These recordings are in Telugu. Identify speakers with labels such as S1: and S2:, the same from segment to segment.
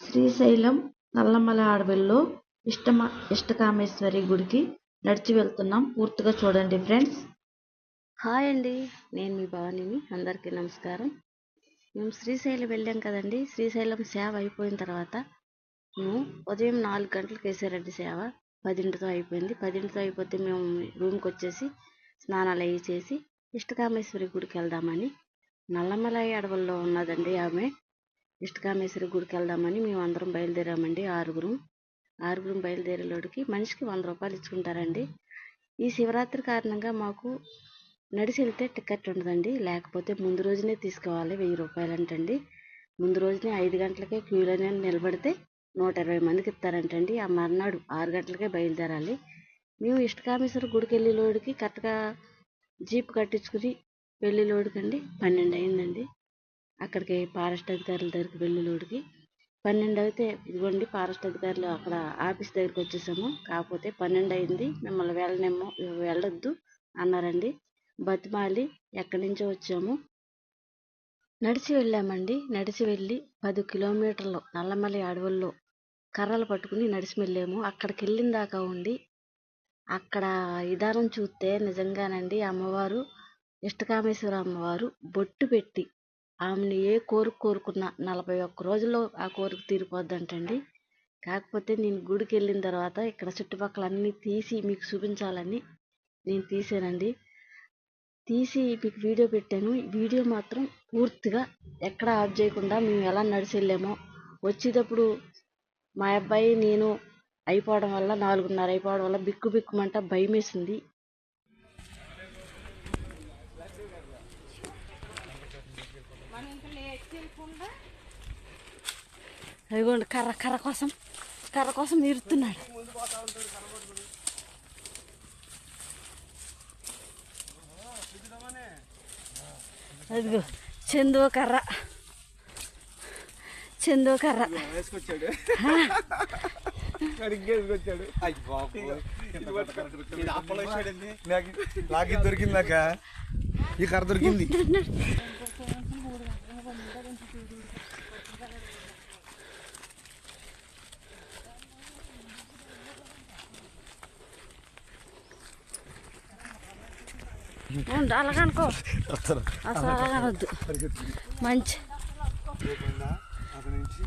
S1: శ్రీశైలం నల్లమల అడవుల్లో ఇష్టమ ఇష్టకామేశ్వరి గుడికి నడిచి వెళ్తున్నాం. పూర్తిగా చూడండి ఫ్రెండ్స్.
S2: హాయ్ అండి. నేను మీ భవానీని. అందరికీ నమస్కారం. మేము శ్రీశైలం వెళ్ళాం కదండి. శ్రీశైలం సేవ అయిపోయిన తర్వాత మేము ఉదయం నాలుగు గంటలకు వేసారండి సేవ. పదింటితో అయిపోయింది. పదింటితో అయిపోతే మేము రూమ్కి వచ్చేసి స్నానాలు అవి చేసి ఇష్టకామేశ్వరి గుడికి వెళ్దామని నల్లమలై అడవుల్లో ఉన్నదండి ఆమె. ఇష్టకామేశ్వరి గుడికి వెళ్దామని మేము అందరం బయలుదేరామండి ఆరుగురు. ఆరుగురం బయలుదేరేలోడికి మనిషికి వంద రూపాయలు ఇచ్చుకుంటారండి. ఈ శివరాత్రి కారణంగా మాకు నడిచి వెళ్తే టికెట్ ఉండదండి. లేకపోతే ముందు రోజునే తీసుకోవాలి వెయ్యి రూపాయలు అంటండి ముందు రోజునే ఐదు గంటలకే క్యూలోనే నిలబడితే నూట ఇరవై మందికి ఇస్తారంటండి. ఆ మర్నాడు ఆరు గంటలకే బయలుదేరాలి. మేము ఇష్టకామేశ్వర గుడికి వెళ్ళే లోడికి కరెక్ట్గా జీప్ కట్టించుకుని వెళ్ళే లోడికండి పన్నెండు అయిందండి. అక్కడికి ఫారెస్ట్ అధికారుల దగ్గరికి వెళ్ళేలోడికి. పన్నెండు అయితే ఇదిగోండి ఫారెస్ట్ అధికారులు అక్కడ ఆఫీస్ దగ్గరికి వచ్చేసాము. కాకపోతే పన్నెండు అయింది మిమ్మల్ని వెళ్ళనేమో వెళ్ళొద్దు అన్నారండి. బతిమాలి ఎక్కడి నుంచో వచ్చాము. నడిచి వెళ్ళామండి. నడిచి వెళ్ళి పది కిలోమీటర్లు నల్లమల్లి అడవుల్లో కర్రలు పట్టుకుని నడిచి వెళ్ళాము. అక్కడికి వెళ్ళిన దాకా ఉండి అక్కడ విధానం చూస్తే నిజంగానండి అమ్మవారు ఇష్టకామేశ్వర అమ్మవారు బొట్టు పెట్టి ఆమెను ఏ కోరిక కోరుకున్నా నలభై ఒక్క రోజుల్లో ఆ కోరిక తీరిపోద్దంటండి. కాకపోతే నేను గుడికి వెళ్ళిన తర్వాత ఇక్కడ చుట్టుపక్కల అన్నీ తీసి మీకు చూపించాలని నేను తీసానండి. తీసి మీకు వీడియో పెట్టాను. వీడియో మాత్రం పూర్తిగా ఎక్కడ ఆఫ్ చేయకుండా మేము ఎలా నడిచి వెళ్ళామో వచ్చేటప్పుడు మా అబ్బాయి నేను అయిపోవడం వల్ల నాలుగున్నర అయిపోవడం వల్ల బిక్కు బిక్కుమంట భయం వేసింది అదిగోండి కర్ర కర్ర కోసం కర్ర కోసం ఇరుతున్నాడు అదిగో చందో కర్ర. చందో కర్ర.
S3: వేసుకొచ్చాడు. నాకు ఇది దొరికింది నాక? ఈ కర్ర దొరికింది.
S2: అలాగనుకో. అసలు అలాగనొద్దు. మంచి
S3: అక్కడ నుంచి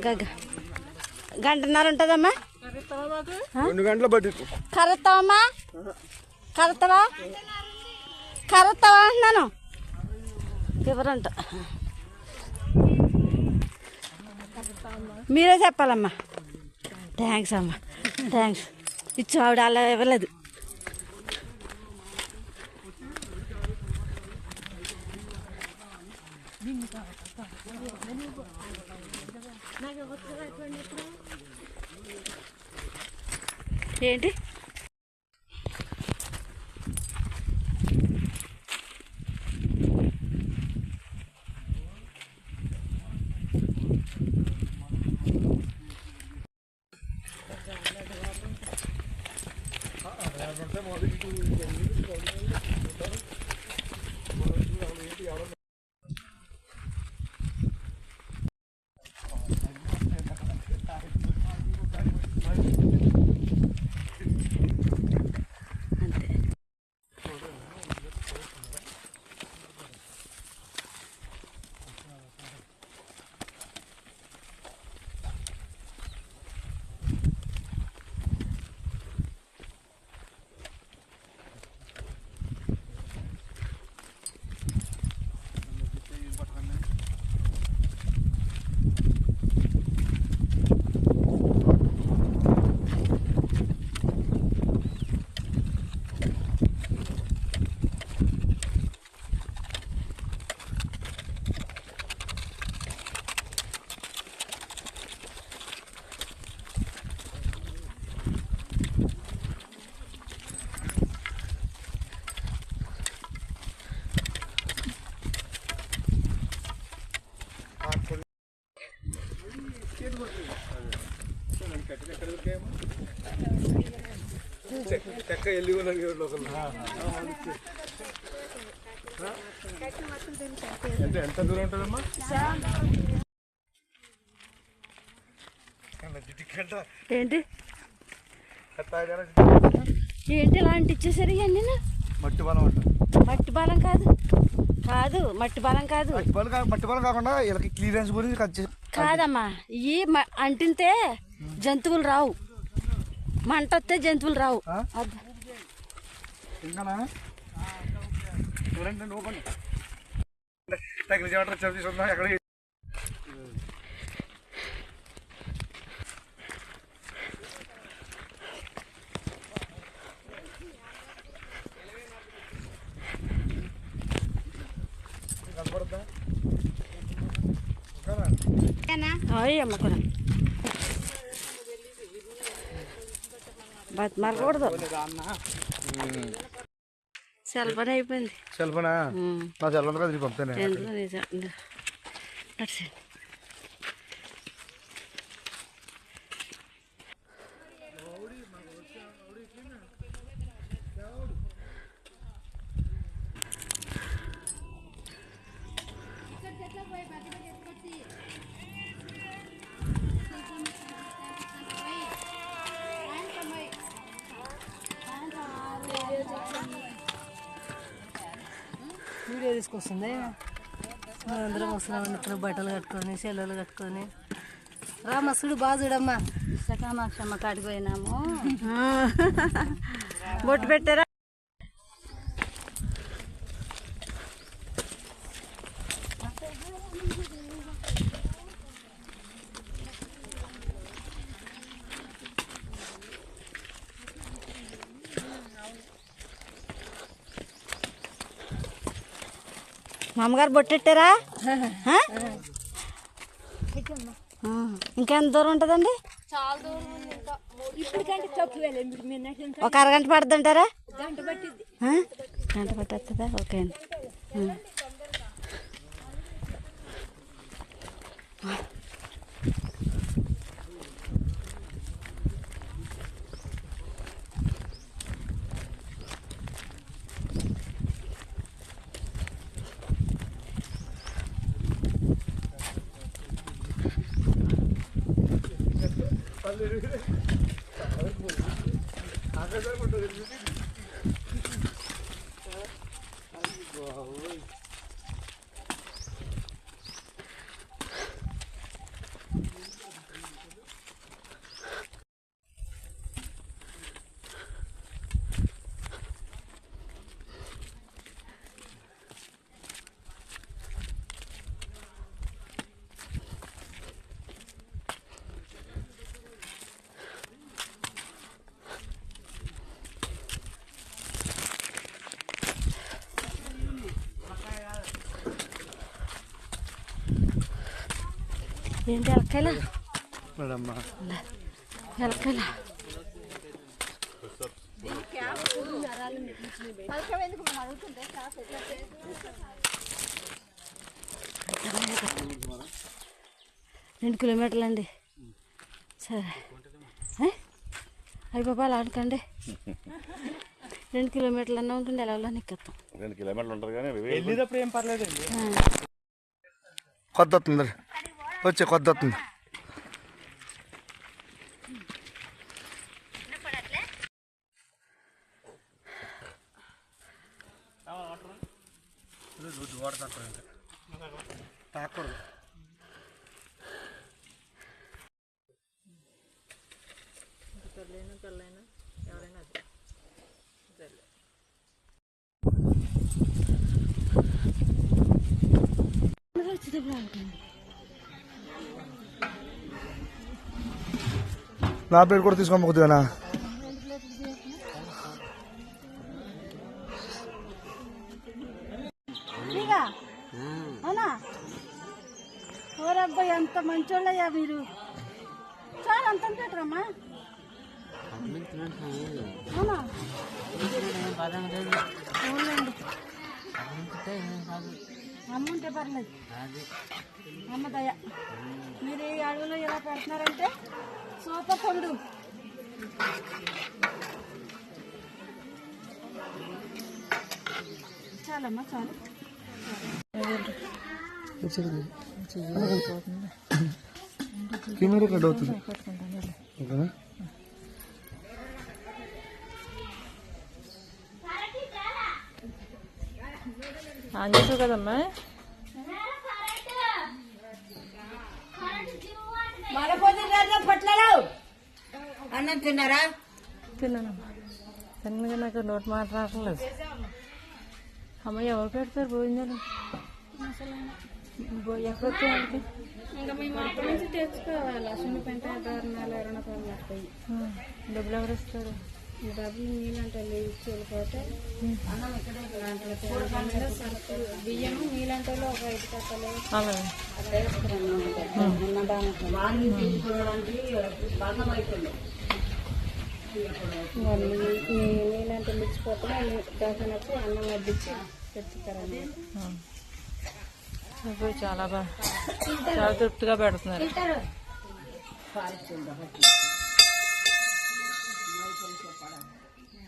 S2: ఇంకా గంటన్నర ఉంటుందమ్మా?
S3: రెండు గంటల బట్టి.
S2: కరెత్తావమ్మా కరెత్తావా కరెత్తావా అంటున్నాను. ఎవరంట మీరే చెప్పాలమ్మా. థ్యాంక్స్ అమ్మా. థ్యాంక్స్ ఇచ్చు ఆవిడ అలా ఇవ్వలేదు. ఏంటి?
S3: వెళ్ళి ఉన్నారు ఎవరు లోకల్ ఎంత ఎంత దూరం ఉంటుందమ్మా? జిటికంట
S4: ఏంటి? ఏంటి ఇలాంటి ఇచ్చేసరి ఇవన్నీ?
S3: మట్టి బలం అంట.
S4: మట్టి బలం కాదు. కాదు మట్టి బలం కాదు.
S3: మట్టి బలం కా- మట్టి బలం కాకుండా వీళ్ళకి క్లియరెన్స్ గురించి
S4: కాదమ్మా ఈ మ- అంటింతే జంతువులు రావు. మంట వస్తే జంతువులు రావు.
S3: చూడండి కొన్ని తగిన చెమట చెప్పి తీసుకుందాం ఎక్కడ కనపడద్దా ఇంకానా
S4: అయ్యి అమ్మకురా బతిమాలకూడదు సెల్ పని అయిపోయింది.
S3: Cell
S4: um.
S3: నా సెల్ ఫోన్ కదా పంపుతానే.
S4: ఎందులో నిజం
S5: తీసుకొస్తుంది. అందరం వస్తున్నాం ఇక్కడ బట్టలు కట్టుకొని సెల్లలు కట్టుకొని. రామసుడు బాగా చూడమ్మా.
S4: సకామాక్షమ్మ కాడికి పోయినాము. బొట్టు పెట్టారా? మామగారు బొట్టెట్టారా. ఇంకెంత దూరం ఉంటుందండి? ఒక అరగంట పడుతుంటారా? గంట పట్టింది గంట పట్టేస్తుందా ఓకే అండి. ఆ. ఏంటి ఎలకాయలా
S3: మేడమ్
S4: ఎలకాయలా రెండు కిలోమీటర్లు అండి. సరే? అయ్య బాబా అలా అనుకోండి రెండు కిలోమీటర్లు అన్నా ఉంటుంది ఎలా నిక్కెత్తాం.
S6: రెండు కిలోమీటర్లు ఉంటుంది కానీ
S3: వెళ్ళేటప్పుడు ఏం పర్లేదండి. కొత్త వస్తుంది వచ్చే కొత్త వస్తుంది తాకూడదు నా ప్లేట్ కూడా తీసుకోమ్మ కొద్దిగా
S4: ఇదిగా అవునా? ఓరబ్బా ఎంత మంచోళ్ళయ్యా మీరు. చాలా అంత పెట్టరమ్మా అవునా? అవునండి అమ్ముంటే పర్లేదు. అమ్మ దయ మీరు ఈ అడవిలో ఎలా పెడుతున్నారంటే సూపర్ పండు
S7: చాలమ్మా చాలు.
S3: కెమెరా కట్ అవుతుంది. ఓకేనా?
S8: ఆన్ చేసావు కదమ్మా
S9: అన్నం తిన్నారా?
S8: తిన్నానమ్మా. తిన్నగా నాకు నోటి మాట రావట్లేదు. అమ్మ ఎవరు పెడతారు భోజనాలు?
S7: ఇంకా మేము అక్కడి నుంచి తెచ్చుకోవాలి. దారుణాలు పడతాయి
S8: ఆ, డబ్బులు ఎవరు ఇస్తారు?
S7: డబ్బులు నీళ్ళంటే ఇచ్చి వెళ్ళిపోతే అన్నం ఇక్కడే సరుకులు బియ్యం నీళ్ళంటే ఒక ఐదు కట్టలు. మిర్చిపోతే దాకా వచ్చి అన్నం వడ్డించి.
S8: నాకు చాలా బాగా చాలా తృప్తిగా పెడుతున్నారు.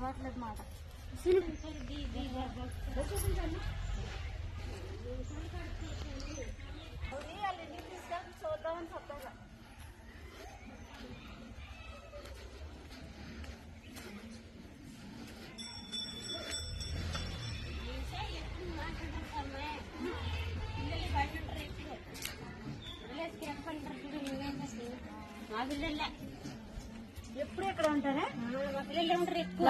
S8: రావట్లేదు మాట
S3: చూద్దామని చెప్పారు మాకు
S7: ఎప్పుడు ఇక్కడ ఉంటారా? ఉంటారు ఎక్కువ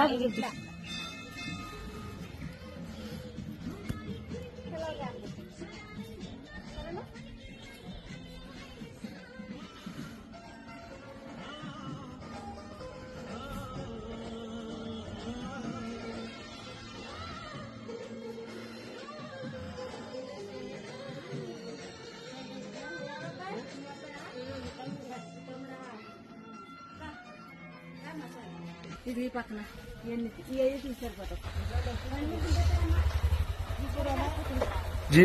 S7: ఇది ఈ పక్కన. ఇవన్నీ ఇవి తీసారు
S3: జీ.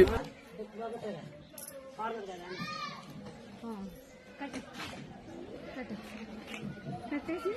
S7: కట్టేసి.